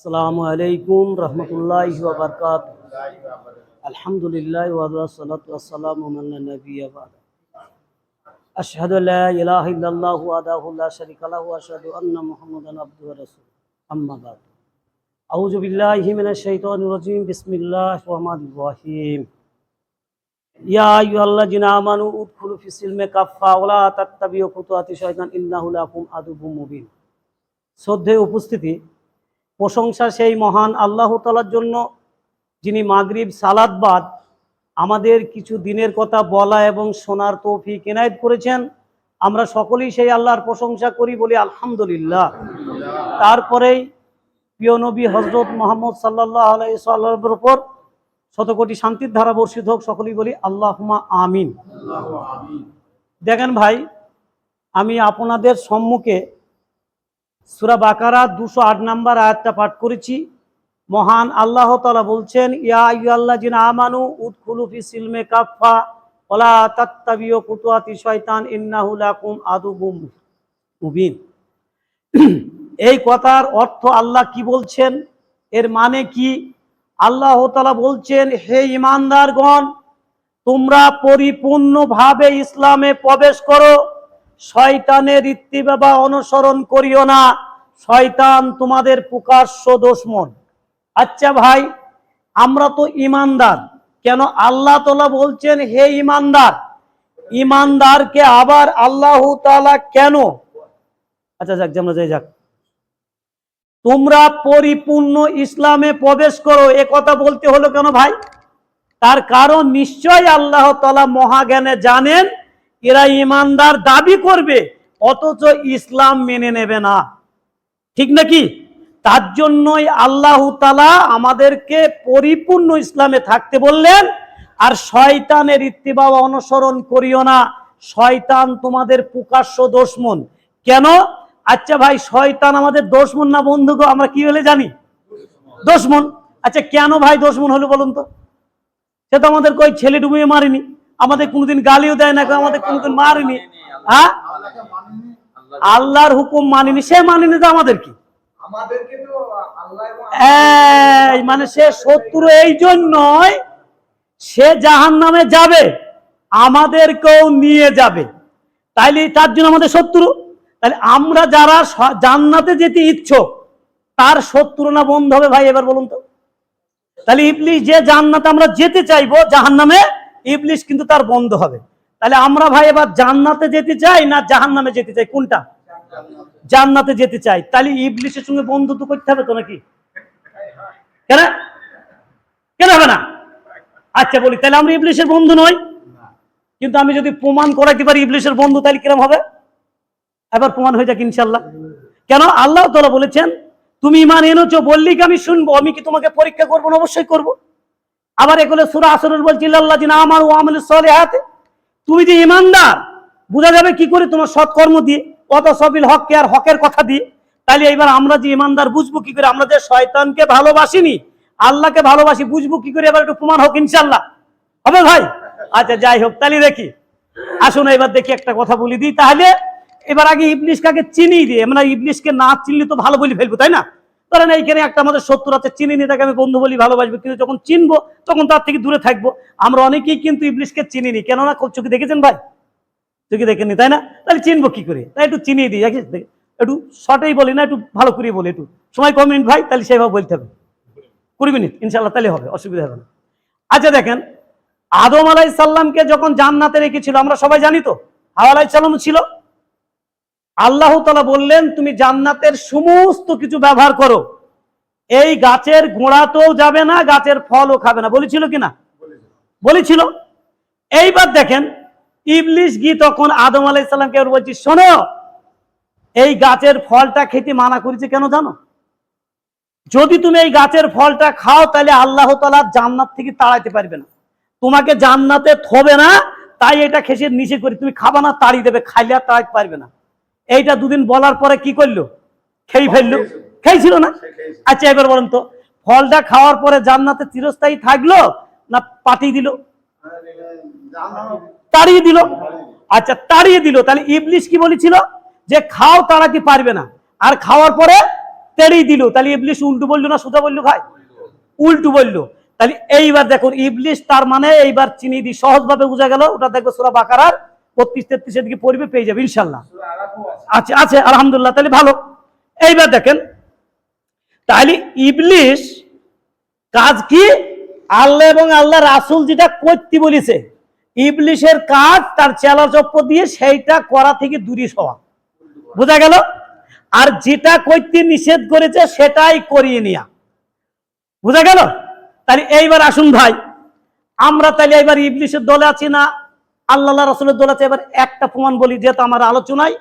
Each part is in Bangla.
আসসালামু আলাইকুম রহমতুল্লাহ বারকাত আলহামদুলিল্লাহ ওয়াসালামু আলা নবিয়্যা বা'দ। আশহাদু লা ইলাহা ইল্লাল্লাহু ওয়াহদাহু লা শারীকা লাহু ওয়া আমানু উদখুলু ফিস সিলমি কাফফা আদুবুম মুবিন। শ্রদ্ধেয় উপস্থিতি প্রশংসা সেই মহান আল্লাহ তালার জন্য যিনি মাগরিব সালাদ বাদ আমাদের কিছু দিনের কথা বলা এবং শোনার তৌফিক এনায়েত করেছেন। আমরা সকলেই সেই আল্লাহর প্রশংসা করি বলি আলহামদুলিল্লাহ। তারপরেই প্রিয় নবী হজরত মোহাম্মদ সাল্লাহ আলাইসাল্লামের উপর শতকোটি শান্তির ধারা বর্ষিত হোক সকলেই বলি আল্লাহমা আমিন। দেখেন ভাই আমি আপনাদের সম্মুখে সুরা বাকারা দুশো আট নাম্বার আয়াতটা পাঠ করেছি। মহান আল্লাহ তালা বলছেন, ইয়া আল্লাহ জিনা আমানু সিলমে কাফা ওলা তাত্তাবিও কুতুয়াতি শয়তান ইন্নাহুলাকুম এই কথার অর্থ আল্লাহ কি বলছেন? এর মানে কি? আল্লাহ তালা বলছেন, হে ইমানদারগণ তোমরা পরিপূর্ণভাবে ইসলামে প্রবেশ করো। শয়তানের ইত্তিবাবা অনুসরণ করিও না। শয়তান তোমাদের প্রকাশ্য দোষমন আচ্ছা ভাই, আমরা তো ইমানদার। কেন আল্লাহ তোলা বলছেন, হে ইমানদার, ইমানদারকে আবার আল্লাহ তালা কেন? আচ্ছা যাক, যেমন যাই যাক। তোমরা পরিপূর্ণ ইসলামে প্রবেশ করো, এ কথা বলতে হলো কেন ভাই? তার কারণ নিশ্চয় আল্লাহ তালা মহাজ্ঞানে জানেন এরা ইমানদার দাবি করবে, অথচ ইসলাম মেনে নেবে না। ঠিক নাকি? তার জন্যই আল্লাহ তালা আমাদেরকে পরিপূর্ণ ইসলামে থাকতে বললেন, আর শয়তানের ইত্তিবা অনুসরণ করিও না। শয়তান তোমাদের প্রকাশ্য দোষমন। কেন? আচ্ছা ভাই, শয়তান আমাদের দোষমন না বন্ধু গো? আমরা কি হলে জানি? দোষমন। আচ্ছা কেন ভাই দোষমন হলো বলুন তো? সে তো আমাদের কই ছেলে ডুবিয়ে মারিনি। আমাদের কোনোদিন গালিও দেয় না আমাদের কোনোদিন মারিনি। হ্যাঁ? আল্লাহর হুকুম মানিনি সে মানিনি তো আমাদের কি মানে সে শত্রু এই জন্যই সে জাহান নামে যাবে আমাদেরকেও নিয়ে যাবে। তাইলে তার জন্য আমাদের শত্রু? তাহলে আমরা যারা জান্নাতে যেতে ইচ্ছুক তার শত্রু না বন্ধ হবে ভাই এবার বলুন তো। তাহলে ইবলিশ যে জান্নাতে আমরা যেতে চাইব জাহান নামে ইবলিশ কিন্তু তার বন্ধ হবে। তাহলে আমরা ভাই এবার জান্নাতে যেতে চাই না জাহান নামে যেতে চাই? কোনটা? জান্নাতে যেতে চাই। তাহলে ইবলিশের সঙ্গে বন্ধুত্ব করতে হবে তো নাকি? কেন? কেন হবে না? আচ্ছা বলি, তাহলে আমরা ইবলিশের বন্ধু নই? কিন্তু আমি যদি প্রমাণ করাইতে পারি ইবলিশের বন্ধু, তাহলে কিরম হবে? এবার প্রমাণ হয়ে যাক ইনশাল্লাহ কেন? আল্লাহ তালা বলেছেন, তুমি ইমান এনেছো বললি কি আমি শুনব? আমি কি তোমাকে পরীক্ষা করব না? অবশ্যই করব। আবার এগুলো সুরা আসরের বলছি আল্লাহ জিনা আমার ও আমল সলে হাতে তুমি যে ইমানদার বোঝা যাবে কি করে তোমার সৎকর্ম দিয়ে অত সবিল হককে আর হকের কথা দিয়ে। তাহলে এবার আমরা যে ইমানদার বুঝব কি করে আমরা যে শয়তানকে ভালোবাসিনি, আল্লাহকে ভালোবাসি, বুঝব কি করে এবার একটু প্রমাণ হোক ইনশাল্লাহ হবে ভাই? আচ্ছা যাই হোক তাহলে দেখি। আসুন এবার দেখি একটা কথা বলি দিই। তাহলে এবার আগে ইবলিশ কাকে চিনি দিয়ে আমরা ইবলিশকে না চিনলে তো ভালো বলি ফেলব, তাই না? ধরেন এইখানে একটা আমাদের শত্রু আছে, চিনি নি তাকে আমি বন্ধু বলি, ভালোবাসবো। কিন্তু যখন চিনবো, তখন তার থেকে দূরে থাকব। আমরা অনেকেই কিন্তু ইবলিশকে চিনিনি কেননা খুব চোখে দেখেছেন ভাই? চোখে দেখেননি, তাই না? তাহলে চিনবো কি করে? তাই একটু চিনিয়ে দিই একটু একটু শর্টেই বলি না, একটু ভালো করে বলি একটু। সময় কম মিনিট ভাই, তাহলে সেভাবে বলতে হবে। কুড়ি মিনিট ইনশাল্লাহ তাহলে হবে, অসুবিধা হবে না। আচ্ছা দেখেন, আদম আলাই সাল্লামকে যখন জান্নাতে রেখেছিল, আমরা সবাই জানি তো? হাওয়া আলাই সাল্লাম ছিল? আল্লাহ তালা বললেন, তুমি জান্নাতের সমস্ত কিছু ব্যবহার করো। এই গাছের গোড়াতেও যাবে না, গাছের ফলও খাবে না। বলেছিল কিনা বলেছিল। এইবার দেখেন ইবলিশ গি তখন আদম আলাইসাল্লামকে বলছি, শোনো, এই গাছের ফলটা খেতে মানা করেছে কেন জানো? যদি তুমি এই গাছের ফলটা খাও, তাহলে আল্লাহ তালা জান্নাত থেকে তাড়াইতে পারবে না। তোমাকে জান্নাতে থবে না, তাই এটা খেসে নিচে করে তুমি খাবা না, তাড়িয়ে দেবে, খাইলে আর তাড়াইতে পারবে না। এইটা দুদিন বলার পরে কি করল? খেয়ে ফেলল। খেয়েছিল। না? আচ্ছা এবার বলেন তো ফলটা খাওয়ার পরে জান্নাতে চিরস্থায়ী থাকল না পাঠিয়ে দিল? তাড়িয়ে দিল? আচ্ছা তাড়িয়ে দিল। তাহলে ইবলিশ কি বলেছিল? যে খাও তাড়াতে পারবে না? আর খাওয়ার পরে তেড়েই দিল। তাহলে ইবলিশ উল্টো বলল না সোজা বলল ভাই? উল্টু বলল। তাহলে এইবার দেখুন ইবলিশ তার মানে এইবার চিনি দি সহজভাবে বোঝা গেল। ওটা দেখবে সুরা বাকারার বত্রিশ তেত্রিশের দিকে পড়বে পেয়ে যাবে ইনশাল্লাহ। আছে আছে, আলহামদুলিল্লাহ, তাহলে ভালো। এইবার দেখেন, তাহলে ইবলিশ কাজ কি? আল্লাহ এবং আল্লাহ রাসুল যেটা করতে বলেছে, ইবলিশের কাজ তার চেলা চপ্প দিয়ে সেইটা করা থেকে দূরে হওয়া বোঝা গেল? আর যেটা করতে নিষেধ করেছে সেটাই করিয়ে নেওয়া বোঝা গেল? তাহলে এইবার আসুন ভাই, আমরা তাহলে এবার ইবলিশের দলে আছি না আল্লাহ রাসুলের দলে আছে, এবার একটা প্রমাণ বলি, যেহেতু আমার আলোচনায়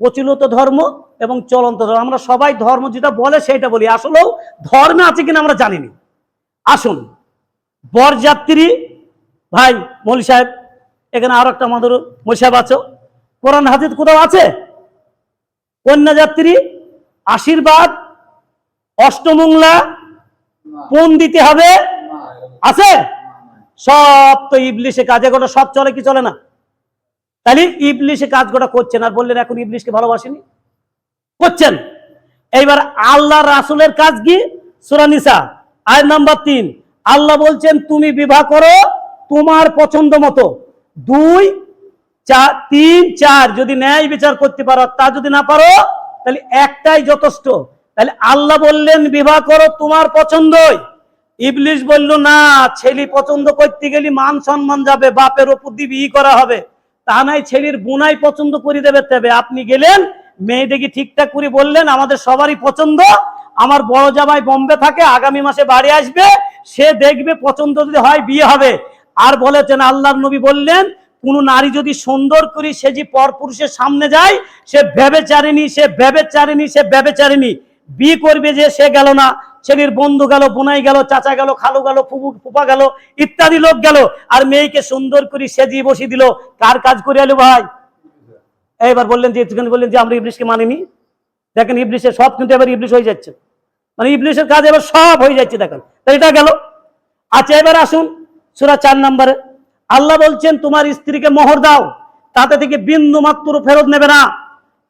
প্রচলিত ধর্ম এবং চলন্ত ধর্ম। আমরা সবাই ধর্ম যেটা বলে সেটা বলি। আসলেও ধর্মে আছে কিনা আমরা জানিনি। আসুন, বরযাত্রী, ভাই মৌলি সাহেব, এখানে আরও একটা আমাদের মৌলি সাহেব আছে। কোরআন হাজিদ কোথাও আছে? কন্যাযাত্রী, আশীর্বাদ, অষ্টমংলা কোন দিতে হবে? আছে? সব তো ইবলিশে কাজে গোটা সব চলে কি চলে না? তাহলে ইবলিশে কাজ গোটা করছেন আর বললেন এখন ইবলিশকে ভালোবাসেনি? করছেন। এইবার আল্লাহ রাসুলের কাজ কি? সুরানিসা আয় নাম্বার তিন। আল্লাহ বলছেন, তুমি বিবাহ করো তোমার পছন্দ মতো। দুই, চার, তিন, চার, যদি ন্যায় বিচার করতে পারো তা যদি না পারো, তাহলে একটাই যথেষ্ট। তাহলে আল্লাহ বললেন, বিবাহ করো তোমার পছন্দই। ইবলিশ বলল, না, ছেলে পছন্দ করতে গেলে মান সম্মান যাবে, বাপের ওপর দিয়ে বিয়ে করা হবে। তা নাই ছেলের বোনাই পছন্দ করে দেবে তবে আপনি গেলেন মেয়েটাকে ঠিকঠাক করে বললেন, আমাদের সবারই পছন্দ। আমার বড় জামাই বোম্বে থাকে, আগামী মাসে বাড়ি আসবে, সে দেখবে পছন্দ যদি হয় বিয়ে হবে। আর বলেছেন, আল্লাহর নবী বললেন, কোন নারী যদি সুন্দর করি সে যে পর পুরুষের সামনে যায়, সে ভেবে চারেনি সে ভেবে চারেনি সে ভেবে চারেনি বিয়ে করবে যে সে গেল না। ছেলের বন্ধু গেল, বোনাই গেল, চাচা গেল, খালু গেল ফুপু ফুপা গেল, ইত্যাদি লোক গেল। আর মেয়েকে সুন্দর করে সেজিয়ে বসিয়ে দিল। কার কাজ করে এলো ভাই? এবার বললেন যে বললেন যে, আমরা ইবলিশকে মানিনি। দেখেন ইবলিশের সব কিন্তু এবার ইবলিশ হয়ে যাচ্ছে। মানে ইবলিশের কাজ এবার সব হয়ে যাচ্ছে, দেখেন। তো এটা গেল। আচ্ছা এবার আসুন সুরা চার নম্বরে। আল্লাহ বলছেন, তোমার স্ত্রীকে মোহর দাও। তাতে থেকে বিন্দু মাত্র ফেরত নেবে না।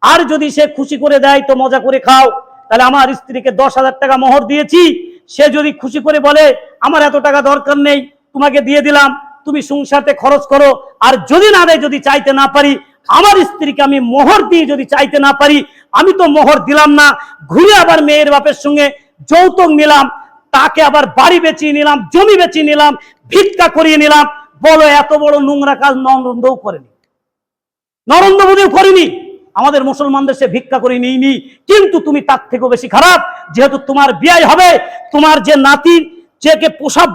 আর যদি সে খুশি করে দেয়, তো মজা করে খাও। তাহলে আমার স্ত্রীকে দশ হাজার টাকা মোহর দিয়েছি। সে যদি খুশি করে বলে, আমার এত টাকা দরকার নেই, তোমাকে দিয়ে দিলাম, তুমি সংসারতে খরচ করো। আর যদি না দেয়, যদি চাইতে না পারি, আমার স্ত্রীকে আমি মোহর দিয়ে যদি চাইতে না পারি, আমি তো মোহর দিলাম না। ঘুরে আবার মেয়ের বাপের সঙ্গে যৌতুক নিলাম, তাকে আবার বাড়ি বেচিয়ে নিলাম, জমি বেচিয়ে নিলাম, ভিক্ষা করিয়ে নিলাম। বলো, এত বড় নোংরা কাজ নরেন্দ্রও করেনি। নরেন্দ্র মোদীও করেনি। আমাদের মুসলমানদের সে ভিক্ষা করে নিইনি। কিন্তু তুমি তার থেকেও বেশি খারাপ। যেহেতু তোমার বিয়ে হবে, তোমার যে নাতি যেকে পোশাক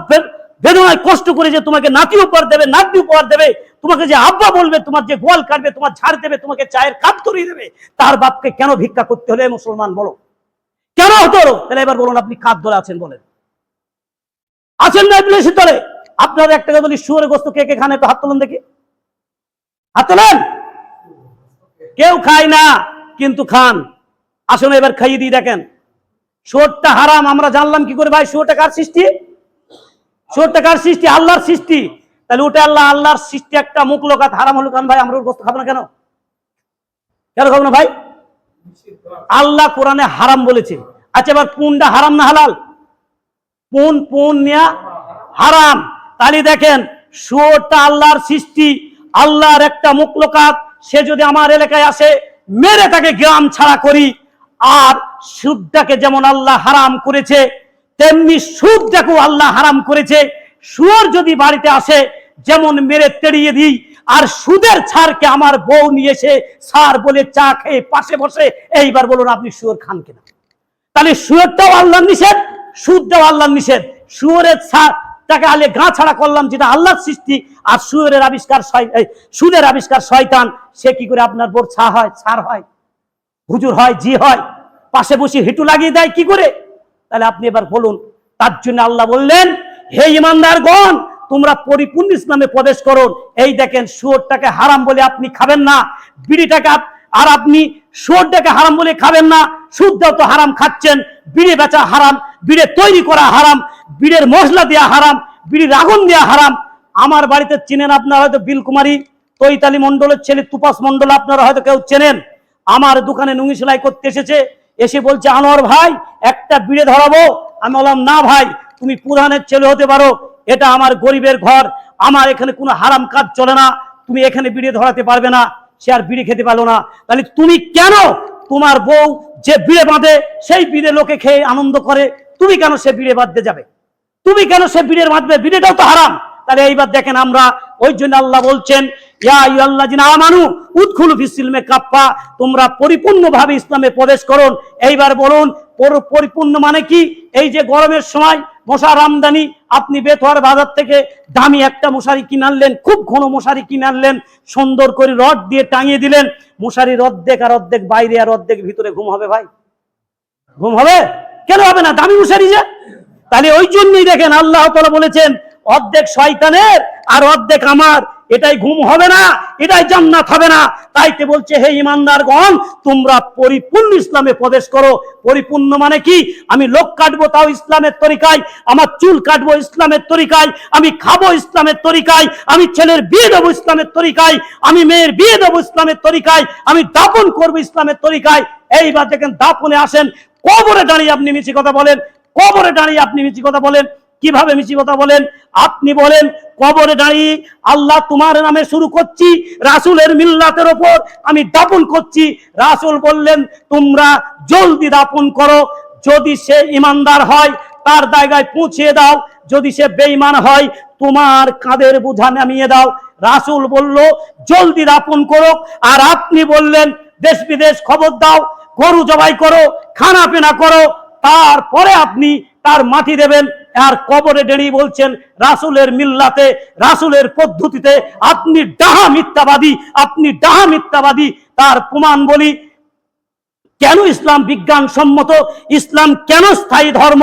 বেদনায় কষ্ট করে যে তোমাকে নাতি উপহার দেবে নাতি উপহার দেবে, তোমাকে যে আব্বা বলবে, তোমার যে গোয়াল কাটবে, তোমার ঝাড় দেবে, তোমাকে চায়ের কাপ করিয়ে দেবে, তার বাপকে কেন ভিক্ষা করতে হলে মুসলমান বলো? কেন হতো তাহলে এবার বলুন আপনি কার দলে আছেন বলেন। আছেন না ইবলিশের দলে? আপনার একটা বলি শুয়ারে গোস্ত কে কে খানে তো হাত তোলেন দেখি। হাত তোলেন? কেউ খায় না, কিন্তু খান। আসলে এবার খাইয়ে দিয়ে দেখেন। শুয়োরটা হারাম, আমরা জানলাম কি করে ভাই শুয়োরটা কার সৃষ্টি? শুয়োরটা কার সৃষ্টি? আল্লাহর সৃষ্টি। তাহলে ওটা আল্লাহ, আল্লাহর সৃষ্টি একটা মুখ লোকাত হারাম হলো কেন ভাই, আমরা গোস্ত খাব না কেন? কেন খাব না ভাই? আল্লাহ কোরআনে হারাম বলেছে। আচ্ছা এবার পুনটা হারাম না হালাল? পুন পুন নেয়া হারাম। তাহলে দেখেন শুয়োরটা আল্লাহর সৃষ্টি, আল্লাহর একটা মুখ মুখলোকাত সে যদি আমার এলাকায় আসে, মেরে তাকে গ্রাম ছাড়া করি। আর সুদটাকে যেমন আল্লাহ হারাম করেছে, তেমনি সুদটাকেও আল্লাহ হারাম করেছে। শুয়োর যদি বাড়িতে আসে, যেমন মেরে তেড়িয়ে দিই, আর সুদের ছাড়কে আমার বউ নিয়ে এসে সার বলে চা খেয়ে পাশে বসে, এইবার বলুন আপনি শুয়োর খান কিনা? তাহলে শুয়োরটাও আল্লাহ নিষেধ, সুদটাও আল্লাহ নিষেধ। শুয়োরের ছা- তাকে আলে গা ছাড়া করলাম যেটা আল্লাহর সৃষ্টি আর শুয়োরের আবিষ্কার সুদের আবিষ্কার শয়তান। সে কি করে আপনার বোর ছা হয়, ছার হয়? হুজুর হয়, জি হয়। পাশে বসে হিটু লাগিয়ে দেয়, কি করে? তাহলে আপনি এবার বলুন, তার জন্য আল্লাহ বললেন, হে ইমানদারগণ, তোমরা পরিপূর্ণ ইসলামে প্রবেশ করুন এই দেখেন, শুয়োরটাকে হারাম বলে আপনি খাবেন না। বিড়িটাকে আর আপনি শুয়োরটাকে হারাম বলে খাবেন না। সুদটাও তো হারাম খাচ্ছেন, বিড়ি বেচা হারাম। বিড়ে তৈরি করা হারাম, বিড়ের মশলা দেওয়া হারাম বিড়ির আগুন দেওয়া হারাম। আমার বাড়িতে চিনেন আপনারা হয়তো বিলকুমারী, তৈতালি মন্ডলের ছেলে তুপাস মন্ডল আপনারা হয়তো কেউ চেনেন। আমার দোকানে নুঙ্গি সেলাই করতে এসেছে, এসে বলছে, আনোয়ার ভাই, একটা বিড়ে ধরাবো? আমি বললাম, না ভাই, তুমি প্রধানের ছেলে হতে পারো, এটা আমার গরিবের ঘর, আমার এখানে কোনো হারাম কাজ চলে না, তুমি এখানে বিড়ে ধরাতে পারবে না, সে আর বিড়ে খেতে পারল না। তাহলে তুমি কেন তোমার বউ যে বিড়ে বাঁধে, সেই বিড়ে লোকে খেয়ে আনন্দ করে তুমি কেন সে বিড়ে বাঁধতে যাবে? তুমি কেন সে বিড়ের বাঁধবে? বিড়েটাও তো হারাম। তাহলে এইবার দেখেন আমরা, ওই জন্য আল্লাহ বলছেন তোমরা পরিপূর্ণভাবে ইসলামে প্রবেশ করুন। এইবার বলুন পরিপূর্ণ মানে কি? এই যে গরমের সময়, মশার আমদানি, আপনি বেথোয়ার বাজার থেকে দামি একটা মশারি কিনে আনলেন, খুব ঘন মশারি কিনে আনলেন, সুন্দর করে রড দিয়ে টাঙিয়ে দিলেন, মশারির অর্ধেক আর অর্ধেক বাইরে আর অর্ধেক ভিতরে ঘুম হবে ভাই? ঘুম হবে? কেন হবে না? দামি মশারি যে তাহলে ওই জন্যই দেখেন আল্লাহ তাআলা বলেছেন, অর্ধেক শয়তানের আর অর্ধেক আমার। এটাই ঘুম হবে না, এটাই জান্নাত হবে না। তাইতে বলছে, হে ইমানদারগণ, তোমরা পরিপূর্ণ ইসলামে প্রবেশ করো। পরিপূর্ণ মানে কি? আমি লোক কাটবো তাও ইসলামের তরিকায়, আমার চুল কাটবো ইসলামের তরিকায়, আমি খাব ইসলামের তরিকায়, আমি ছেলের বিয়ে দেবো ইসলামের তরিকায়, আমি মেয়ের বিয়ে দেবো ইসলামের তরিকায়, আমি দাপন করব ইসলামের তরিকায়। এইবার দেখেন দাপনে আসেন কবরে দাঁড়িয়ে আপনি মিছি কথা বলেন, কবরে দাঁড়িয়ে আপনি মিছি কথা বলেন, কীভাবে মিছি কথা বলেন? আপনি বলেন, কবরে দাঁড়িয়ে আল্লাহ তোমার নামে শুরু করছি, রাসুলের মিল্লাতের ওপর আমি দাপন করছি। রাসুল বললেন, তোমরা জলদি দাপন করো, যদি সে ইমানদার হয়, তার জায়গায় পৌঁছিয়ে দাও। যদি সে বেঈমান হয়, তোমার কাঁধের বোঝা নামিয়ে দাও। রাসুল বলল, জলদি দাপন করো। আর আপনি বললেন, দেশ বিদেশ খবর দাও। গরু জবাই করো খানা পিনা করো, তারপরে আপনি তার মাটি দেবেন। আর কবরে ডেড়ি বলছেন, রাসুলের মিল্লাতে, রাসুলের পদ্ধতিতে আপনি ডাহা মিথ্যাবাদী, আপনি ডাহা মিথ্যাবাদী। তার প্রমাণ বলি, কেন ইসলাম বিজ্ঞান সম্মত ইসলাম কেন স্থায়ী ধর্ম,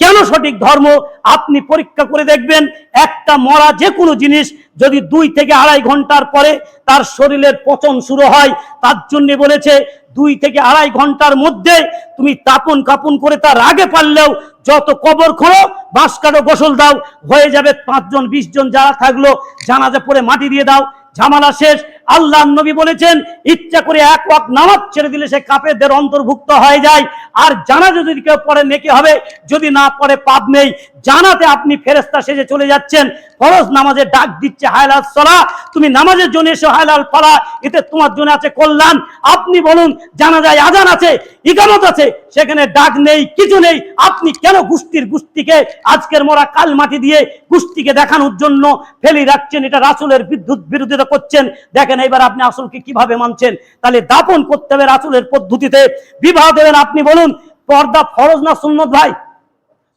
কেন সঠিক ধর্ম? আপনি পরীক্ষা করে দেখবেন, একটা মরা যে কোনো জিনিস যদি দুই থেকে আড়াই ঘণ্টার পরে তার শরীরের পচন শুরু হয়, তার জন্য বলেছে, দুই থেকে আড়াই ঘণ্টার মধ্যে তুমি তাপন কাপন করে তার আগে পারলেও যত কবর খোলো, বাঁশ কাটো গোসল দাও, হয়ে যাবে পাঁচজন বিশ জন যারা থাকল, জানাজা পরে মাটি দিয়ে দাও, ঝামেলা শেষ আল্লাহ নবী বলেছেন, ইচ্ছা করে এক ওয়াক নামাজ ছেড়ে দিলে সে কাপেরদের অন্তর্ভুক্ত হয়ে যায়। আর জানাজা যদি কেউ পরে নেকি হবে, যদি না পরে পাপ নেই। জানাতে আপনি ফেরেস্তা সেজে চলে যাচ্ছেন। ফরজ নামাজে ডাক দিচ্ছে, হায়লাল সলা তুমি নামাজের জন্য এসে, হায়লাল ফলা এতে তোমার জন্য আছে কল্যাণ। আপনি বলুন জানা যায় আজান আছে, ইকামত আছে, সেখানে ডাক নেই, কিছু নেই। আপনি কেন গুস্তির গুস্তিকে আজকের মোরা কাল মাটি দিয়ে গুস্তিকে দেখানোর জন্য ফেলি রাখছেন? এটা রাসুলের বিদ্যুৎ বিরোধিতা করছেন। দেখেন এবার আপনি আসলকে কীভাবে মানছেন? তাহলে দাপন করতে হবে রাসুলের পদ্ধতিতে। বিবাহ দেবেন, আপনি বলুন, পর্দা ফরজ না সুন্নত ভাই?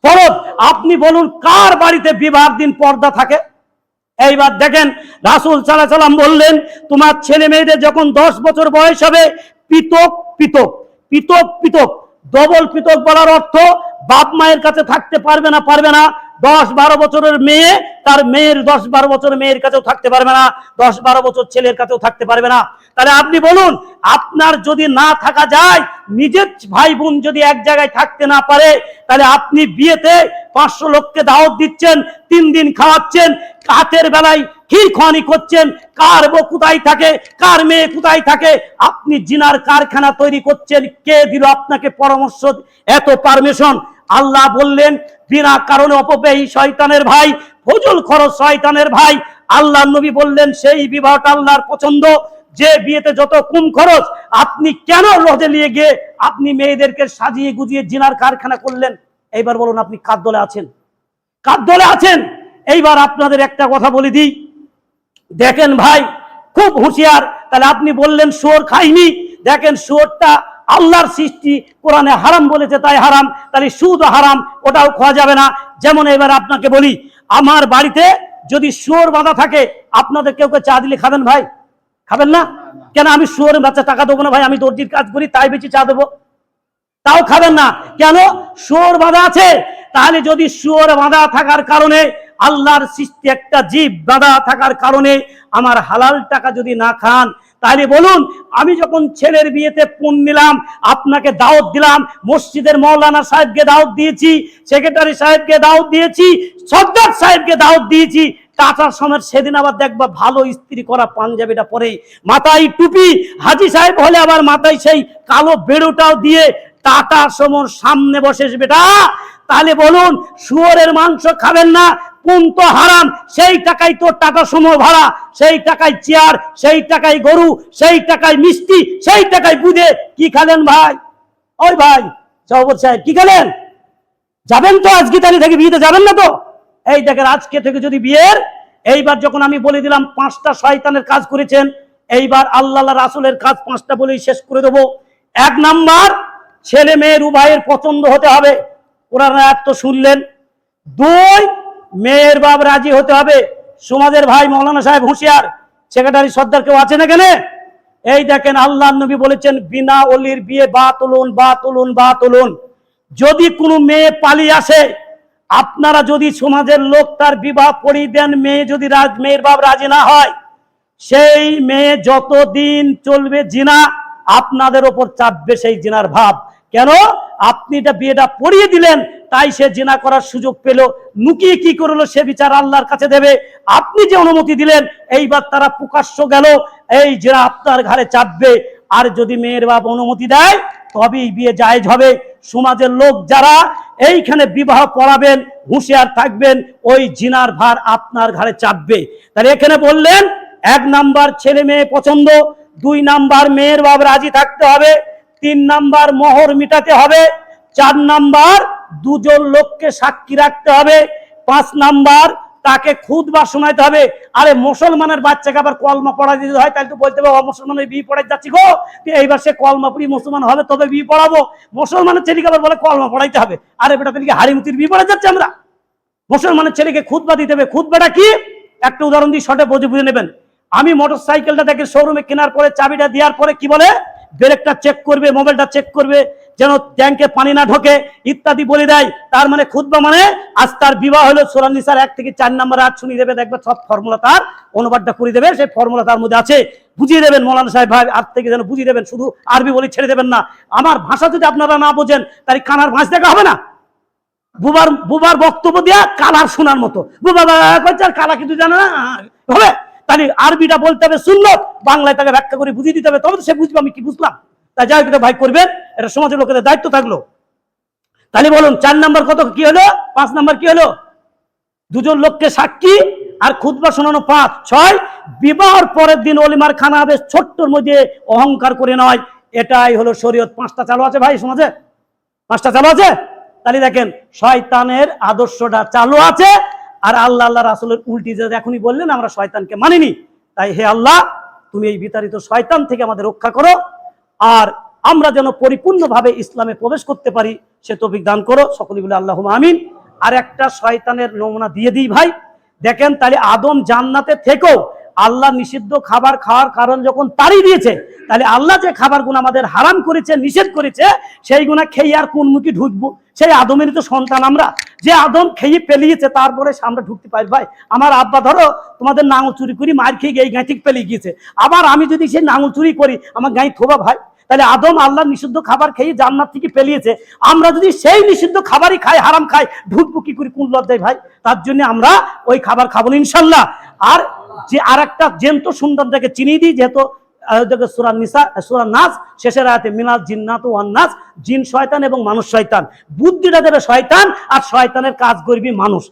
ফরজ। আপনি বলুন, কার বাড়িতে বিবাহের দিন পর্দা থাকে? এইবার দেখেন, রাসুল সাল্লাহ সাল্লাম বললেন, তোমার ছেলে মেয়েদের যখন দশ বছর বয়স হবে পিতক পিতক পিতক পিতক ডবল পিতক বলার অর্থ বাপ মায়ের কাছে থাকতে পারবে না পারবে না। দশ বারো বছরের মেয়ে, তার মেয়ের দশ বারো বছরের মেয়ের কাছেও থাকতে পারবে না দশ বারো বছর ছেলের কাছেও থাকতে পারবে না। তাহলে আপনি বলুন, আপনার যদি না থাকা যায়, নিজের ভাই বোন যদি এক জায়গায় থাকতে না পারে, তাহলে আপনি বিয়েতে পাঁচশো লোককে দাওয়াত দিচ্ছেন, তিন দিন খাওয়াচ্ছেন কাতের বেলায় ক্ষীর খোয়ানি করছেন, কার বউ কোথায় থাকে, কার মেয়ে কোথায় থাকে, আপনি জিনার কারখানা তৈরি করছেন, কে দিল আপনাকে পরামর্শ, এত পারমিশন। আল্লাহ বললেন, বিনা কারণে অপব্যয়ী শয়তানের ভাই, ফজল খরচ শয়তানের ভাই। আল্লাহ নবী বললেন, সেই বিবাহটা আল্লাহর পছন্দ। যে বিয়েতে যত কম খরচ, আপনি কেন লজে নিয়ে গিয়ে আপনি মেয়েদেরকে সাজিয়ে গুজিয়ে জিনার কারখানা করলেন? এইবার বলুন আপনি কার দলে আছেন? কার দলে আছেন? এইবার আপনাদের একটা কথা বলে দিই। দেখেন ভাই, খুব হুঁশিয়ার। তাহলে আপনি বললেন, শুয়োর খাইনি। দেখেন, শুয়োরটা আল্লাহর সৃষ্টি কোরআনে হারাম বলেছে, তাই হারাম। তাহলে সুদ হারাম, ওটাও খাওয়া যাবে না। যেমন এবার আপনাকে বলি, আমার বাড়িতে যদি শুয়োর বাঁধা থাকে, আপনাদের কেউ কেউ চা দিলে খাবেন ভাই? খাবেন না? কেন আমি শুয়োরের বাচ্চা টাকা দেবো না ভাই? আমি দর্জির কাজ করি, তাই বেশি চা দেবো। তাও খাবেন না। কেন? শুয়োর বাঁধা আছে। তাহলে যদি শুয়োর বাঁধা থাকার কারণে, আল্লাহর সৃষ্টি একটা জীব বাঁধা থাকার কারণে, আমার হালাল টাকা যদি না খান তাহলে বলুন, আমি যখন ছেলের বিয়েতে পুন নিলাম, আপনাকে দাওয়াত দিলাম, মসজিদের মৌলানা সাহেবকে দাওয়াত দিয়েছি, সেক্রেটারি সাহেবকে দাওয়াত দিয়েছি, সর্দার সাহেবকে দাওয়াত দিয়েছি টাটার সময় সেদিন আবার দেখবা ভালো ইস্ত্রি করা পাঞ্জাবিটা পরে মাথায় টুপি। হাজি সাহেব হলে আবার মাথায় সেই কালো বেড়োটাও দিয়ে টাটা সমর সামনে বসে বেটা, তাহলে বলুন, শুয়োরের মাংস খাবেন না কোন তো হারাম, সেই টাকায় তোর টাকা সময় ভাড়া, সেই টাকায় চেয়ার, সেই টাকায় গরু, সেই টাকায় মিষ্টি, সেই টাকায় বুঝে কি খালেন ভাই? ওই ভাই সভাপতি সাহেব, কি খেলেন? যাবেন তো আজকে তারিখ থেকে বিয়েতে যাবেন না তো? এই দেখেন, আজকে থেকে যদি বিয়ের, এইবার যখন আমি বলে দিলাম পাঁচটা শয়তানের কাজ করেছেন, এইবার আল্লাহ রাসুলের কাজ পাঁচটা বলেই শেষ করে দেবো। এক নাম্বার, ছেলে মেয়ের উভয়ের পছন্দ হতে হবে। কোরআন আয়াত তো শুনলেন। দুই মেয়ের বাপ রাজি হতে হবে। সমাজের ভাই মৌলানা সাহেব হুঁশিয়ার। সেক্রেটারি সর্দার কেউ আছে না কেন এই দেখেন আল্লাহ নবী বলেছেন, বিনা অলির বিয়ে বা তুলুন বা তুলুন বা তুলুন যদি কোনো মেয়ে পালিয়ে আসে, আপনারা যদি সমাজের লোক তার বিবাহ পড়িয়ে দেন, মেয়ে যদি রাজ মেয়ের বাপ রাজি না হয়, সেই মেয়ে যতদিন চলবে জিনা, আপনাদের ওপর চাপবে সেই জিনার ভাব। কেন? আপনি এটা বিয়েটা পড়িয়ে দিলেন, তাই সে জিনা করার সুযোগ পেল। লুকিয়ে কি করল সে বিচার আল্লাহর কাছে দেবে। আপনি যে অনুমতি দিলেন, এইবার তারা প্রকাশ্য গেল, এই জিনা আপনার ঘাড়ে চাপবে। আর যদি মেয়ের বাপ অনুমতি দেয়, তবেই বিয়ে জায়েজ হবে। সমাজের লোক যারা এইখানে বিবাহ পড়াবেন, হুঁশিয়ার থাকবেন, ওই জিনার ভার আপনার ঘাড়ে চাপবে। তাহলে এখানে বললেন, এক নাম্বার ছেলে মেয়ে পছন্দ, দুই নাম্বার মেয়ের বাপ রাজি থাকতে হবে। তিন নাম্বার মোহর মিটাতে হবে, চার নাম্বার দুজন লোককে সাক্ষী রাখতে হবে, পাঁচ নাম্বার তাকে খুদ বা শোনাইতে হবে। আরে মুসলমানের বাচ্চাকে আবার কলমা পড়া দিতে হয় তাহলে তো বলতে "ও মুসলমানের বিয়ে পড়াই যাচ্ছি গো। এইবার সে কলমা পড়ি, মুসলমান হবে, তবে বিয়ে পড়াবো। মুসলমানের ছেলেকে আবার বলে, কলমা পড়াইতে হবে। আরে বেটা, তাহলে কি হারিমুতির বিয়ে পড়া যাচ্ছে আমরা? মুসলমানের ছেলেকে খুদ বা দিতে হবে। খুদবাটা কি? একটা উদাহরণ দিয়ে শর্টে বুঝে বুঝে নেবেন। আমি মোটর সাইকেলটা দেখে শোরুমে কেনার পরে, চাবিটা দেওয়ার পরে কি বলে? ব্রেকটা চেক করবে মোবাইলটা চেক করবে যেন ট্যাঙ্কে পানি না ঢোকে ইত্যাদি বলে দেয় তার মানে খুদবা মানে আজ তার বিবাহ হলো সোরানিসার এক থেকে চার নম্বর আট শুনিয়ে দেবে দেখবে সব ফর্মুলা তার অনুবাদটা করে দেবে সেই ফর্মুলা তার মধ্যে আছে বুঝিয়ে দেবেন মৌলানা সাহেব ভাই আর থেকে যেন বুঝিয়ে দেবেন শুধু আরবি বলে ছেড়ে দেবেন না আমার ভাষা যদি আপনারা না বোঝেন তাহলে কানার ভাঁজ দেখা হবে না বুবার বুবার বক্তব্য দেয়া কালার শোনার মতো বুবা কালা কিন্তু জানে না হবে তাহলে আরবিটা বলতে হবে শুনলো বাংলায় তাকে ব্যাখ্যা করে বুঝিয়ে দিতে হবে। তবে তো সে বুঝবে, আমি কি বুঝলাম? তাই যাই এটা ভাই করবেন, এটা সমাজের লোকেদের দায়িত্ব থাকল। তাহলে বলুন, চার নাম্বার কত, কি হলো? পাঁচ নাম্বার কি হলো? দুজন লোককে সাক্ষী আর খুদবা শোনানো পাঁচ, ছয়, বিবাহর পরের দিন অলিমার খানা হবে ছোট্টর মধ্যে, অহংকার করে নয়। এটাই হলো শরীয়ত। পাঁচটা চালু আছে ভাই সমাজে? পাঁচটা চালু আছে? তাহলে দেখেন, শয়তানের আদর্শটা চালু আছে আর আল্লাহ আল্লাহ রাসুলের উল্টি যে এখনই বললেন, আমরা শয়তানকে মানিনি। তাই হে আল্লাহ, তুমি এই বিতাড়িত শয়তান থেকে আমাদের রক্ষা করো। আর আমরা যেন পরিপূর্ণভাবে ইসলামে প্রবেশ করতে পারি, সে তো বিজ্ঞান করো। সকলে বলে আল্লাহ আমিন। আর একটা শয়তানের নমুনা দিয়ে দিই ভাই। দেখেন তাহলে আদম জান্নাতে থেকেও আল্লাহ নিষিদ্ধ খাবার খাওয়ার কারণ যখন তারই দিয়েছে, তাহলে আল্লাহ যে খাবার খাবারগুলো আমাদের হারাম করেছে, নিষেধ করেছে, সেই সেইগুলা খেয়ে আর কোন মুখে ঢুকবো? সেই আদমেরই তো সন্তান আমরা। যে আদম খেয়ে পেলিয়েছে তারপরে আমরা ঢুকতে পারি। ভাই, আমার আব্বা ধরো, তোমাদের নাঙল চুরি করি, মার খেয়ে গিয়ে গাঁ থেকে পেলিয়ে গিয়েছে। আবার আমি যদি সেই নাঙল চুরি করি, আমার গাঁ থোবা ভাই, তাহলে আদম আল্লাহ নিষিদ্ধ খাবার খেয়ে জান্নাত থেকে পেলিয়েছে আমরা যদি সেই নিষিদ্ধ খাবারই খাই, হারাম খাই, ঢুকবো কি করি কোন লজ্জায় ভাই? তার জন্য আমরা ওই খাবার খাব ইনশাল্লাহ। আর যে আর একটা জেন্ত সুন্দরটাকে চিনিয়ে দিই, যেহেতু শেষের শয়তান এবং মানুষ শয়তান। বুদ্ধিটা দেবে শয়তান, আর শয়তানের কাজ করবি মানুষ।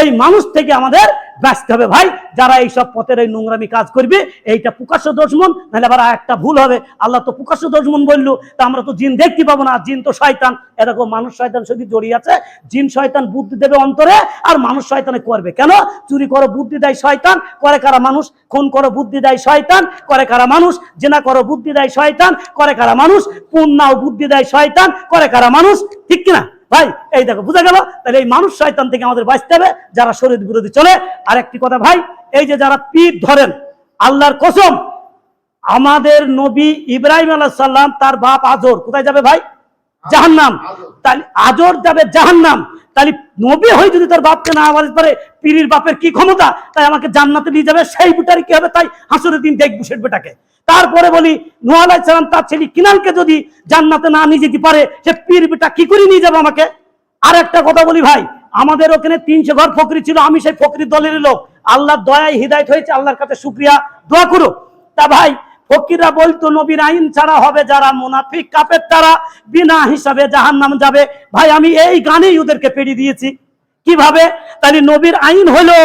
এই মানুষ থেকে আমাদের বাঁচতে হবে। ভাই, যারা এইসব পথের এই নোংরামি কাজ করবে, এইটা প্রকাশ্য দোষমন, নাহলে আবার একটা ভুল হবে। আল্লাহ তো প্রকাশ্য দোষমন বলল, তা আমরা তো জিন দেখতে পাবো না, জিন তো শয়তান। এরকম মানুষ শয়তান সঙ্গে জড়িয়ে আছে, জিন শয়তান বুদ্ধি দেবে অন্তরে, আর মানুষ শয়তানে করবে। কেন? চুরি করো, বুদ্ধি দেয় শয়তান, করে কারা মানুষ? খুন করো, বুদ্ধি দেয় শয়তান, করে কারা মানুষ? জেনা করো, বুদ্ধি দেয় শয়তান, করে কারা মানুষ? পুণ্যাও বুদ্ধি দেয় শয়তান, করে কারা মানুষ? ঠিক কিনা? ভাই এই দেখো বুঝা গেল? তাহলে এই মানুষ শয়তান থেকে আমাদের বাঁচতে হবে যারা শরীর বিরোধী চলে। আর একটি কথা ভাই এই যে যারা পীর ধরেন আল্লাহর কসম আমাদের নবী ইব্রাহিম আলাহ সাল্লাম তার বাপ আজর কোথায় যাবে ভাই? জাহান্নাম। তাহলে আজর যাবে জাহান্নাম। তাহলে নবী হয়ে যদি তার বাপকে না আওয়াজ পারে পীরির বাপের কি ক্ষমতা? তাই আমাকে জান্নাতে নিয়ে যাবে সেই বুটারি কি হবে? তাই হাসুরের দিন দেখব সেট বেটাকে। তারপরে বলি, নোয়া আলাইহিস সালাম তার ছেলে কিনালকে যদি জান্নাতে না নিয়ে যেতে পারে, সে পীর বেটা কি করে নিয়ে যাবে আমাকে? আর একটা কথা বলি ভাই, আমাদের ওখানে তিনশো ঘর ফকরি ছিল, আমি সেই ফকরি দলের লোক। আল্লাহর দয়ায় হৃদায়ত হয়েছে, আল্লাহর কাছে শুক্রিয়া, দোয়া করো তা ভাই, ফকিররা বলতো, নবীর আইন ছাড়া হবে যারা মুনাফিক কাপের তারা বিনা হিসাবে জাহান্নাম যাবে। ভাই, আমি এই গানেই ওদেরকে পেড়ি দিয়েছি। কীভাবে? তাহলে নবীর আইন হলো,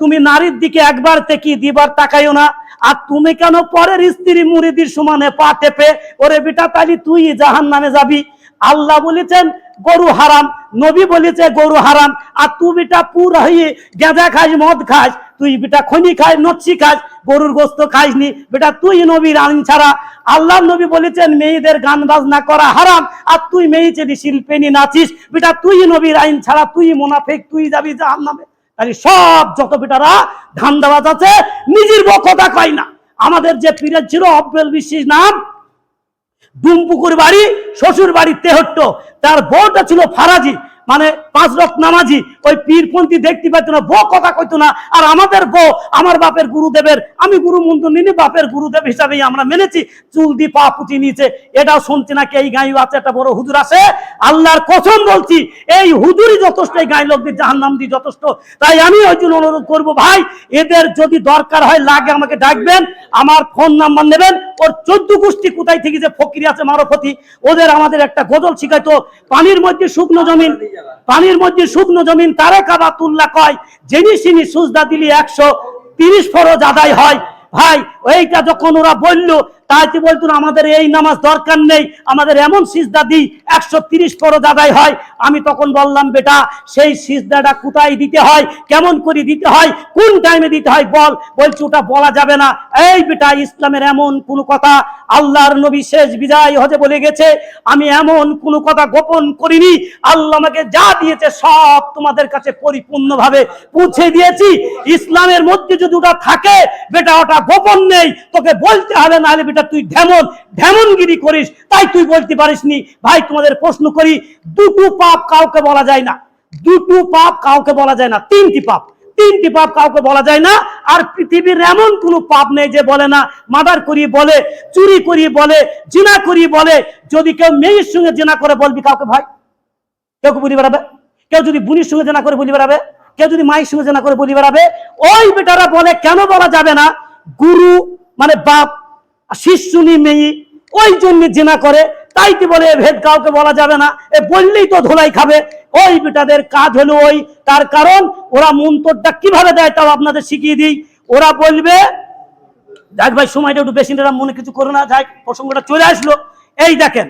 তুমি নারীর দিকে একবার থেকে দিবার তাকাইও না আর তুমি কেন পরের স্ত্রী মুরিদির সমানে পা টেপে, ওরে বেটা তালি তুই জাহান নামে যাবি? আল্লাহ বলেছেন, গরু হারাম। নবী বলেছে, গরু হারাম। আর তুই বেটা পুর হয়ে গেঁজা খাস, মদ খাস, তুই বেটা খনি খাস, নচ্ছি খাস, গরুর গোস্ত খাইসনি বেটা তুই নবীর আইন ছাড়া। আল্লাহ নবী বলেছেন, মেয়েদের গান বাজনা করা হারাম। আর তুই মেয়ে চেদি শিল্পেনি নাচিস, বেটা তুই নবীর আইন ছাড়া তুই মোনাফেক, তুই যাবি জাহান নামে তাহলে সব যত বেটারা দেওয়া যাচ্ছে নিজের বক্ষতা কয় না। আমাদের যে পীরের ছিল অব্রেল বিশ্বাস নাম ডুমপুকুর বাড়ি শ্বশুর বাড়ি তেহট্ট, তার বউটা ছিল ফারাজি। মানে পাঁচ রক নামাজি, ওই পীরপন্থী দেখতে পাইত না, বউ কথা কইতো না। আর আমাদের বউ, আমার বাপের গুরুদেবের, আমি গুরু মন্ত্র, নিনি বাপের গুরুদেব হিসাবেই আমরা মেনেছি। চুল দি পা পুঁতি নিচে এটাও শুনছি নাকি এই গাঁয়ে আছে, একটা বড় হুজুর আছে? আল্লাহর কসম বলছি, এই হুজুরই যথেষ্ট, এই গাঁয়ে লোকদের জাহান নাম দিয়ে যথেষ্ট। তাই আমি ওই জন্য অনুরোধ করব, ভাই, এদের যদি দরকার হয়, লাগে আমাকে ডাকবেন, আমার ফোন নাম্বার নেবেন। ওর চোদ্দ গোষ্ঠী কোথায় থেকে যে ফকিরি আছে মারফতি, ওদের আমাদের একটা গজল শিখাইতো, পানির মধ্যে শুকনো জমিন। পানির মধ্যে শুকনো জমিন তারে কাবা তুল্লা কয়, যিনি সিনি সুজদা দিলি একশো তিরিশ ফরজ আদায় হয়। ভাই ওইটা যখন ওরা বলল তাইতে বলতো না, আমাদের এই নামাজ দরকার নেই আমাদের এমন সিজদা দিই একশো তিরিশ ফরজ আদায় হয়। আমি তখন বললাম বেটা সেই সিজদাটা কোথায় দিতে হয়? কেমন করে দিতে হয়? কোন টাইমে দিতে হয়? বল। বলছি ওটা বলা যাবে না। এই বেটা ইসলামের এমন কোনো কথা আল্লাহর নবী শেষ বিদায় হতে বলে গেছে। আমি এমন কোনো কথা গোপন করিনি। আল্লাহ আমাকে যা দিয়েছে সব তোমাদের কাছে পরিপূর্ণভাবে পৌঁছে দিয়েছি। ইসলামের মধ্যে যদি ওটা থাকে বেটা ওটা গোপন নেই। তোকে বলতে হবে না হলে বেটা তুই ঢেমন, ঢেমনগিরি করিস, তাই তুই বলতে পারিসনি, ভাই, তোমাদের প্রশ্ন করি, দুটো পাপ কাউকে বলা যায় না, দুটো পাপ কাউকে বলা যায় না, তিনটি পাপ তিনটি পাপ কাউকে বলা যায় না, আর পৃথিবীর এমন কোনো পাপ নেই যে বলে না মার্ডার করিয়ে বলে, চুরি করিয়ে বলে, জিনা করিয়ে বলে, যদি কেউ মেয়ের সঙ্গে জেনা করে বলবি কাউকে, ভাই? কেউ বলি বেড়াবে কেউ যদি বুনির সঙ্গে জেনা করে বলি বেড়াবে কেউ যদি মায়ের সঙ্গে জেনা করে বলি বেড়াবে ওই বেটারা বলে, কেন বলা যাবে না? গুরু মানে বাপ আর শিশুনি মেয়ে, ওই জন্য জেনা করে, তাই কি বলে ভেদ কাউকে বলা যাবে না, এ বললেই তো ধোলাই খাবে। ওই বেটাদের কাজ হলো ওই, তার কারণ ওরা মন্তরটা কীভাবে দেয় তাও আপনাদের শিখিয়ে দিই। ওরা বলবে, দেখ ভাই, সময়টা একটু বেশি মনে কিছু করো না, যাই, প্রসঙ্গটা চলে আসলো। এই দেখেন